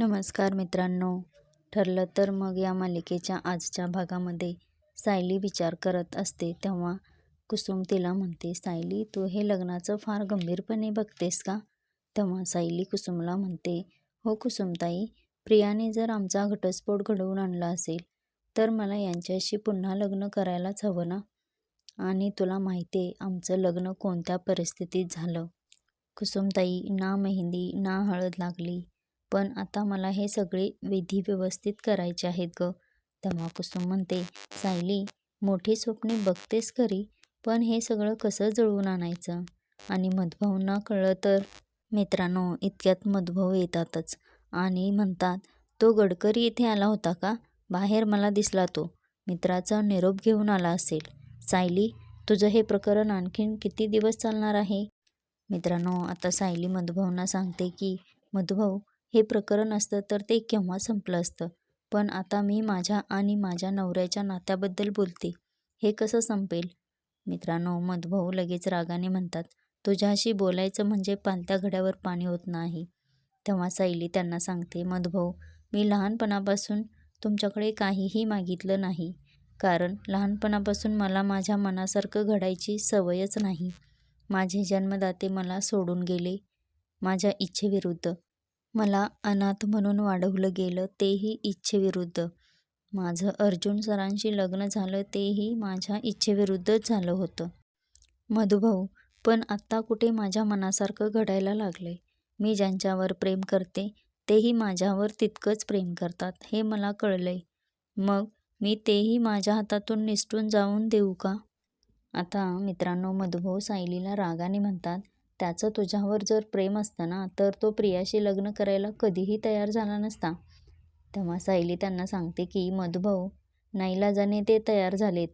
नमस्कार मित्रांनो. ठरलं तर मग या मालिकेच्या आजच्या भागामध्ये सायली विचार करत असते तेव्हा कुसुम तिला म्हणते सायली तू हे लग्नाचं फार गंभीरपणे बघतेस का? तेव्हा सायली कुसुमला म्हणते हो कुसुमताई प्रियाने जर आमचा घटस्फोट घडवून आणला असेल तर मला यांच्याशी पुन्हा लग्न करायलाच हवं ना? आणि तुला माहिती आहे आमचं लग्न कोणत्या परिस्थितीत झालं? कुसुमताई ना मेहंदी ना हळद लागली. पण आता मला हे सगळे विधी व्यवस्थित करायचे आहेत ग. तेव्हा कुसुम म्हणते सायली मोठी स्वप्ने बघतेस खरी पण हे सगळं कसं जुळवून आणायचं? आणि मधभाऊंना कळलं तर? मित्रांनो इतक्यात मधभाऊ येतातच. आणि म्हणतात तो गडकरी इथे आला होता का? बाहेर मला दिसला तो. मित्राचा निरोप घेऊन आला असेल. सायली तुझं हे प्रकरण आणखीन किती दिवस चालणार आहे? मित्रांनो आता सायली मधुभाऊंना सांगते की मधुभाऊ हे प्रकरण असतं तर ते केव्हा संपलं असतं? पण आता मी माझ्या आणि माझ्या नवऱ्याच्या नात्याबद्दल बोलते. हे कसं संपेल? मित्रांनो मधभाऊ लगेच रागाने म्हणतात तुझ्याशी बोलायचं म्हणजे पालत्या घड्यावर पाणी होत नाही. तेव्हा सायली त्यांना सांगते मधभाऊ मी लहानपणापासून तुमच्याकडे काहीही मागितलं नाही. कारण लहानपणापासून मला माझ्या मनासारखं घडायची सवयच नाही. माझे जन्मदाते मला सोडून गेले माझ्या इच्छेविरुद्ध. मला अनाथ म्हणून वाढवलं गेलं तेही इच्छेविरुद्ध. माझं अर्जुन सरांशी लग्न झालं तेही माझ्या इच्छेविरुद्धच झालं होतं. मधुभाऊ पण आत्ता कुठे माझ्या मनासारखं घडायला लागलंय? मी ज्यांच्यावर प्रेम करते तेही माझ्यावर तितकंच प्रेम करतात हे मला कळलंय. मग मी तेही माझ्या हातातून निसटून जाऊन देऊ का? आता मित्रांनो मधुभाऊ सायलीला रागाने म्हणतात त्याचं तुझ्यावर जर प्रेम असतं ना तर तो प्रियाशी लग्न करायला कधीही तयार झाला नसता. तेव्हा सायली त्यांना सांगते की मधुभाऊ नाईलाजाने ते तयार झालेत.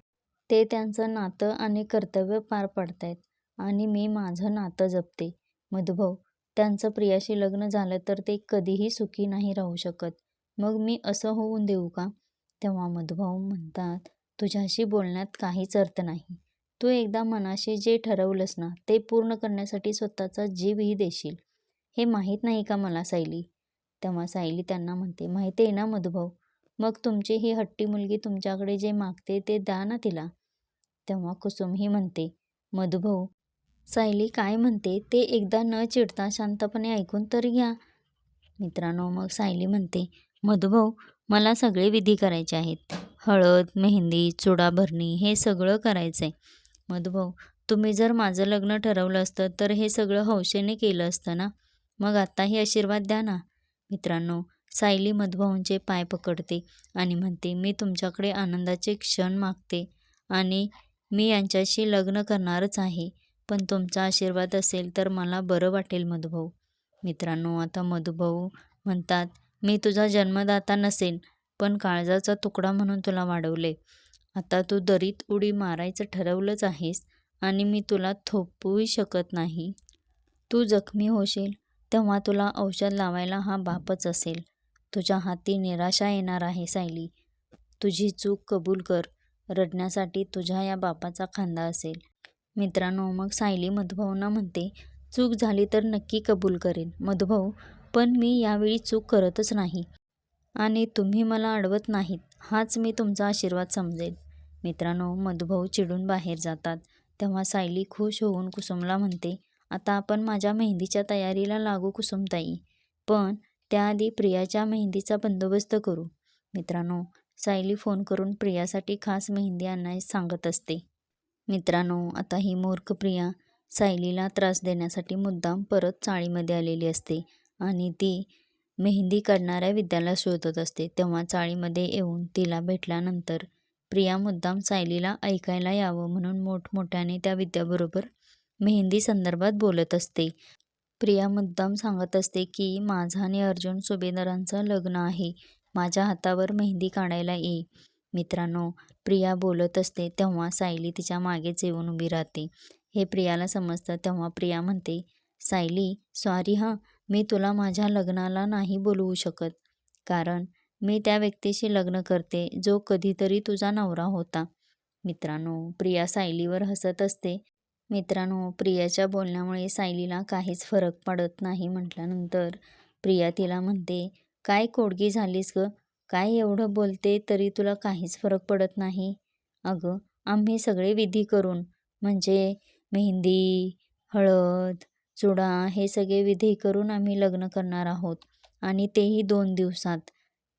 ते त्यांचं नातं आणि कर्तव्य पार पाडतायत आणि मी माझं नातं जपते. मधुभाऊ त्यांचं प्रियाशी लग्न झालं तर ते कधीही सुखी नाही राहू शकत. मग मी असं होऊन देऊ का? तेव्हा मधुभाऊ म्हणतात तुझ्याशी बोलण्यात काहीच अर्थ नाही. तू एकदा मनाशी जे ठरवलंस ना ते पूर्ण करण्यासाठी स्वतःचा जीवही देशील. हे माहीत नाही का मला सायली? तेव्हा सायली त्यांना म्हणते माहिती आहे ना मधुभाऊ मग तुमची ही हट्टी मुलगी तुमच्याकडे जे मागते ते द्या ना तिला. तेव्हा कुसुमही म्हणते मधुभाऊ सायली काय म्हणते ते एकदा न चिडता शांतपणे ऐकून तर घ्या. मित्रांनो मग सायली म्हणते मधुभाऊ मला सगळे विधी करायचे आहेत. हळद मेहंदी चुडा भरणी हे सगळं करायचं आहे मधुभाऊ तुम्ही जर माझं लग्न ठरवलं असतं तर हे सगळं हौशेने केलं असतं ना? मग आत्ताही आशीर्वाद द्या ना. मित्रांनो सायली मधुभाऊंचे पाय पकडते आणि म्हणते मी तुमच्याकडे आनंदाचे क्षण मागते आणि मी यांच्याशी लग्न करणारच आहे. पण तुमचा आशीर्वाद असेल तर मला बरं वाटेल मधुभाऊ. मित्रांनो आता मधुभाऊ म्हणतात मी तुझा जन्मदाता नसेल पण काळजाचा तुकडा म्हणून तुला वाढवले. आता तू दरीत उडी मारायचं ठरवलंच आहेस आणि मी तुला थोपवूही शकत नाही. तू जखमी होशील तेव्हा तुला औषध लावायला हा बापच असेल. तुझ्या हाती निराशा येणार आहे सायली. तुझी चूक कबूल कर रडण्यासाठी तुझ्या या बापाचा खांदा असेल. मित्रांनो मग सायली मधुभाऊंना म्हणते चूक झाली तर नक्की कबूल करेन. मधुभाऊ पण मी यावेळी चूक करतच नाही आणि तुम्ही मला अडवत नाहीत. हाच मी तुमचा आशीर्वाद समजेल मित्रांनो मधुभाऊ चिडून बाहेर जातात. तेव्हा सायली खुश होऊन कुसुमला म्हणते आता आपण माझ्या मेहंदीच्या तयारीला लागू कुसुमताई. पण त्याआधी प्रियाच्या मेहंदीचा बंदोबस्त करू. मित्रांनो सायली फोन करून प्रियासाठी खास मेहंदी आणायस सांगत असते. मित्रांनो आता ही मूर्ख प्रिया सायलीला त्रास देण्यासाठी मुद्दाम परत चाळीमध्ये आलेली असते आणि ती मेहंदी काढणाऱ्या विद्याला शोधत असते. तेव्हा चाळीमध्ये येऊन तिला भेटल्यानंतर प्रिया मुद्दाम सायलीला ऐकायला यावं म्हणून मोठमोठ्याने त्या विद्याबरोबर मेहंदी संदर्भात बोलत असते. प्रिया मुद्दाम सांगत असते की माझा आणि अर्जुन सुभेदारांचं लग्न आहे. माझ्या हातावर मेहंदी काढायला ये. मित्रांनो प्रिया बोलत असते तेव्हा सायली तिच्या मागेच येऊन उभी राहते. हे प्रियाला समजतं. तेव्हा प्रिया म्हणते सायली सॉरी हां. मी तुला माझ्या लग्नाला नाही बोलवू शकत. कारण मी त्या व्यक्तीशी लग्न करते जो कधीतरी तुझा नवरा होता. मित्रांनो प्रिया सायलीवर हसत असते. मित्रांनो प्रियाच्या बोलण्यामुळे सायलीला काहीच फरक पडत नाही म्हटल्यानंतर प्रिया तिला म्हणते काय कोडगी झालीस ग? काय एवढं बोलते तरी तुला काहीच फरक पडत नाही? अगं आम्ही सगळे विधी करून म्हणजे मेहंदी हळद चुडा हे सगळे विधी करून आम्ही लग्न करणार आहोत आणि तेही दोन दिवसात.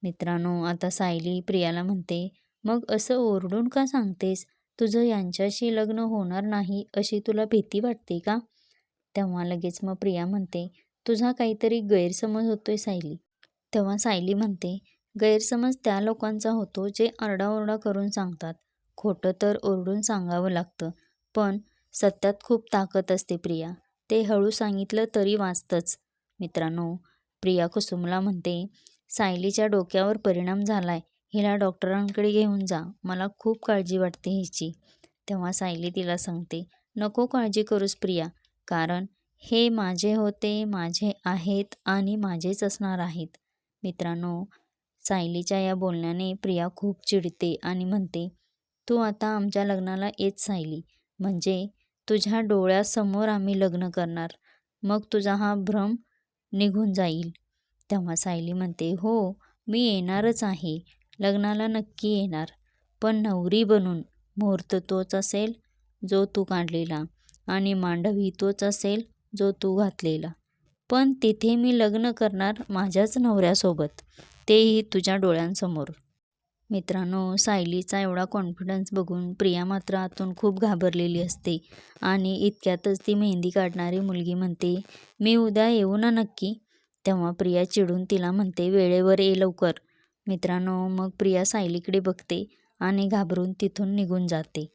मित्रांनो आता सायली प्रियाला म्हणते मग असं ओरडून का सांगतेस? तुझं यांच्याशी लग्न होणार नाही अशी तुला भीती वाटते का? तेव्हा लगेच मग प्रिया म्हणते तुझा काहीतरी गैरसमज होतोय सायली. तेव्हा सायली म्हणते गैरसमज त्या लोकांचा होतो जे आरडाओरडा करून सांगतात. खोटं तर ओरडून सांगावं लागतं पण सत्यात खूप ताकद असते प्रिया. ते हळू सांगितलं तरी वाचतंच. मित्रांनो प्रिया कुसुमला म्हणते सायलीच्या डोक्यावर परिणाम झालाय. हिला डॉक्टरांकडे घेऊन जा. मला खूप काळजी वाटते हिची. तेव्हा सायली तिला सांगते नको काळजी करूस प्रिया. कारण हे माझे होते माझे आहेत आणि माझेच असणार आहेत. मित्रांनो सायलीच्या या बोलण्याने प्रिया खूप चिडते आणि म्हणते तू आता आमच्या लग्नाला येत सायली. म्हणजे तुझ्या डोळ्यासमोर आम्ही लग्न करणार. मग तुझा हा भ्रम निघून जाईल. तेव्हा सायली म्हणते हो मी येणारच आहे. लग्नाला नक्की येणार. पण नवरी बनून मुहूर्त तोच असेल जो तू काढलेला आणि मांडवी तोच असेल जो तू घातलेला. पण तिथे मी लग्न करणार माझ्याच नवऱ्यासोबत. तेही तुझ्या डोळ्यांसमोर. मित्रांनो सायलीचा एवढा कॉन्फिडन्स बघून प्रिया मात्र आतून खूप घाबरलेली असते आणि इतक्यातच ती मेहंदी काढणारी मुलगी म्हणते मी उद्या येऊ ना नक्की? तेव्हा प्रिया चिडून तिला म्हणते वेळेवर ये लवकर. मित्रांनो मग प्रिया सायलीकडे बघते आणि घाबरून तिथून निघून जाते.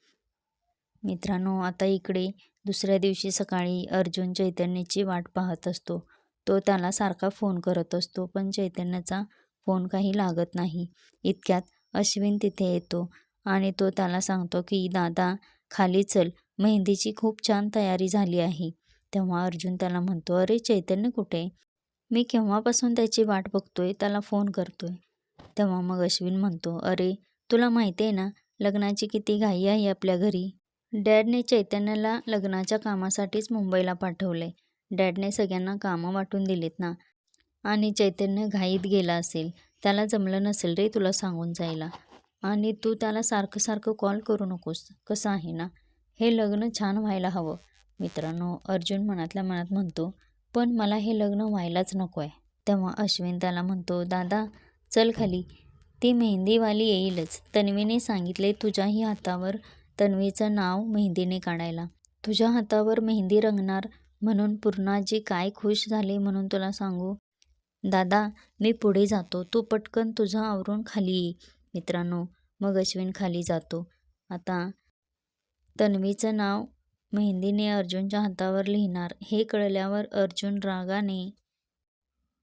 मित्रांनो आता इकडे दुसऱ्या दिवशी सकाळी अर्जुन चैतन्याची वाट पाहत असतो. तो त्याला सारखा फोन करत असतो पण चैतन्याचा फोन काही लागत नाही. इतक्यात अश्विन तिथे येतो आणि तो त्याला सांगतो की दादा खाली चल. मेहंदीची खूप छान तयारी झाली आहे. तेव्हा अर्जुन त्याला म्हणतो अरे चैतन्य कुठे? मी केव्हापासून त्याची वाट बघतोय त्याला फोन करतोय. तेव्हा मग अश्विन म्हणतो अरे तुला माहिती आहे ना लग्नाची किती घाई आहे आपल्या घरी. डॅडने चैतन्याला लग्नाच्या कामासाठीच मुंबईला पाठवले डॅडने सगळ्यांना कामं वाटून दिलीत ना. आणि चैतन्य घाईत गेला असेल. त्याला जमलं नसेल रे तुला सांगून जायला. आणि तू त्याला सारखं सारखं कॉल करू नकोस. कसं आहे ना? हे लग्न छान व्हायला हवं. मित्रांनो अर्जुन मनातल्या मनात म्हणतो पण मला हे लग्न व्हायलाच नको आहे तेव्हा अश्विन त्याला म्हणतो दादा चल खाली. ती मेहंदीवाली येईलच. तन्वीने सांगितले तुझ्याही हातावर तन्वीचं नाव मेहंदीने काढायला. तुझ्या हातावर मेहंदी रंगणार म्हणून पूर्णाजी काय खुश झाले म्हणून तुला सांगू? दादा मी पुढे जातो. तू पटकन तुझं आवरून खाली ये मित्रांनो. मग अश्विन खाली जातो. आता तन्वीचं नाव मेहंदीने अर्जुनच्या हातावर लिहिणार. हे कळल्यावर अर्जुन रागाने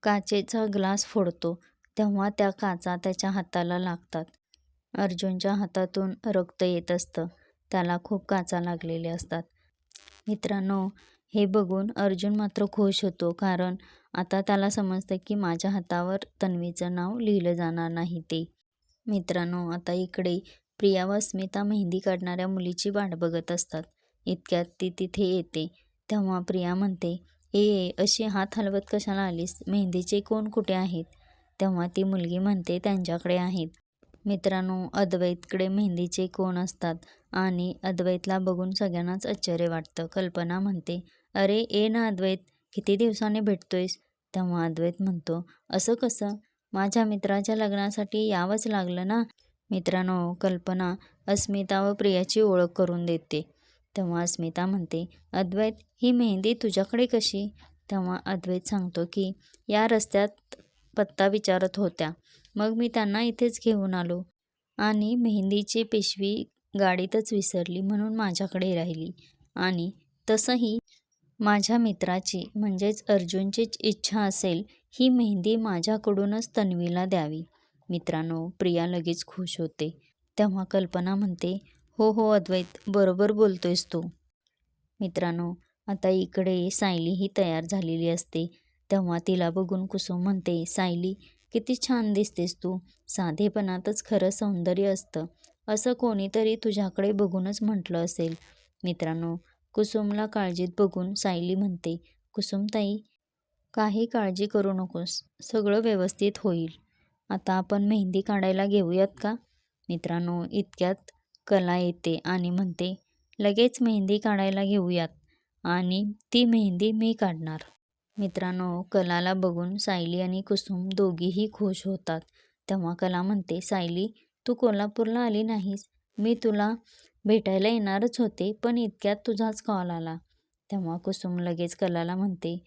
काचेचा ग्लास फोडतो. तेव्हा त्या काचा त्याच्या हाताला लागतात. अर्जुनच्या हातातून रक्त येत असतं. त्याला खूप काचा लागलेल्या असतात. मित्रांनो हे बघून अर्जुन मात्र खुश होतो. कारण आता त्याला समजतं की माझ्या हातावर तन्वीचं नाव लिहिलं जाणार नाही ते. मित्रांनो आता इकडे प्रिया व स्मिता मेहंदी काढणाऱ्या मुलीची वाट बघत असतात. इतक्यात ती तिथे येते. तेव्हा प्रिया म्हणते ए ए अशी हात हलवत कशाला आलीस? मेहंदीचे कोण कुठे आहेत? तेव्हा ती मुलगी म्हणते त्यांच्याकडे आहेत. मित्रांनो अद्वैतकडे मेहंदीचे कोण असतात? आणि अद्वैतला बघून सगळ्यांनाच आश्चर्य वाटतं. कल्पना म्हणते अरे ए ना अद्वैत. किती दिवसाने भेटतोयस? तेव्हा अद्वैत म्हणतो असं कसं? माझ्या मित्राच्या लग्नासाठी यावंच लागलं ना? मित्रांनो कल्पना अस्मिता व प्रियाची ओळख करून देते. तेव्हा अस्मिता म्हणते अद्वैत ही मेहंदी तुझ्याकडे कशी? तेव्हा अद्वैत सांगतो की या रस्त्यात पत्ता विचारत होत्या. मग मी त्यांना इथेच घेऊन आलो आणि मेहंदीची पिशवी गाडीतच विसरली म्हणून माझ्याकडे राहिली. आणि तसंही माझ्या मित्राची म्हणजेच अर्जुनचीच इच्छा असेल ही मेहंदी माझ्याकडूनच तन्वीला द्यावी. मित्रांनो प्रिया लगेच खुश होते. तेव्हा कल्पना म्हणते हो हो अद्वैत. बरोबर बोलतोयस तू. मित्रांनो आता इकडे सायली ही तयार झालेली असते. तेव्हा तिला बघून कुसुम म्हणते सायली किती छान दिसतेस तू. साधेपणातच खरं सौंदर्य असतं. असं कोणीतरी तुझ्याकडे बघूनच म्हटलं असेल. मित्रांनो कुसुमला काळजीत बघून सायली म्हणते कुसुमताई काही काळजी करू नकोस. सगळं व्यवस्थित होईल. आता आपण मेहंदी काढायला घेऊयात का? मित्रांनो इतक्यात कला येते आणि म्हणते लगेच मेहंदी काढायला घेऊयात. आणि ती मेहंदी मी काढणार. मित्रांनो कलाला बघून सायली आणि कुसुम दोघीही खुश होतात. तेव्हा कला म्हणते सायली तू कोल्हापूरला आली नाहीस. मी तुला भेटायला येणारच होते पण इतक्यात तुझाच कॉल आला. तेव्हा कुसुम लगेच कलाला म्हणते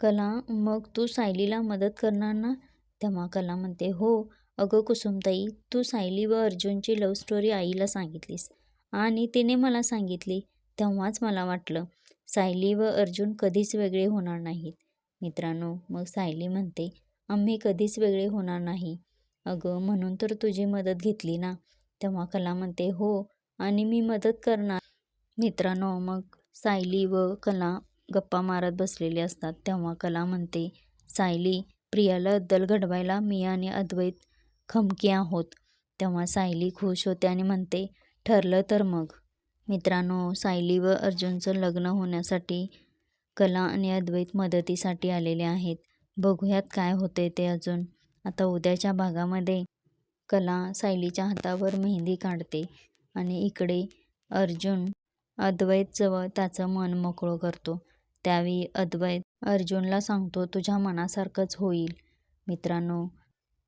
कला मग तू सायलीला मदत करणार ना? तेव्हा कला म्हणते हो अगं कुसुमताई तू सायली व अर्जुनची लव्ह स्टोरी आईला सांगितलीस आणि तिने मला सांगितली तेव्हाच मला वाटलं सायली व अर्जुन कधीच वेगळे होणार नाहीत. मित्रांनो मग सायली म्हणते आम्ही कधीच वेगळे होणार नाही. अगं म्हणून तर तुझी मदत घेतली ना? तेव्हा कला म्हणते हो आणि मी मदत करणार. मित्रांनो मग सायली व कला गप्पा मारत बसलेले असतात. तेव्हा कला म्हणते सायली प्रियाला अद्दल घडवायला मी आणि अद्वैत खमकी आहोत. तेव्हा सायली खुश होते आणि म्हणते ठरलं तर मग. मित्रांनो सायली व अर्जुनचं लग्न होण्यासाठी कला आणि अद्वैत मदतीसाठी आलेले आहेत. बघूयात काय होते ते अजून. आता उद्याच्या भागामध्ये कला सायलीच्या हातावर मेहंदी काढते आणि इकडे अर्जुन अद्वैतजवळ त्याचं मन मोकळं करतो. त्यावेळी अद्वैत अर्जुनला सांगतो तुझ्या मनासारखंच होईल. मित्रांनो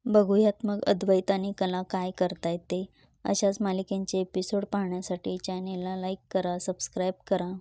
बघूयात मग अद्वैत आणि कला काय करतायत ते. अशाच मालिकेंचे एपिसोड पाहण्यासाठी चॅनेलला लाईक करा सबस्क्राईब करा.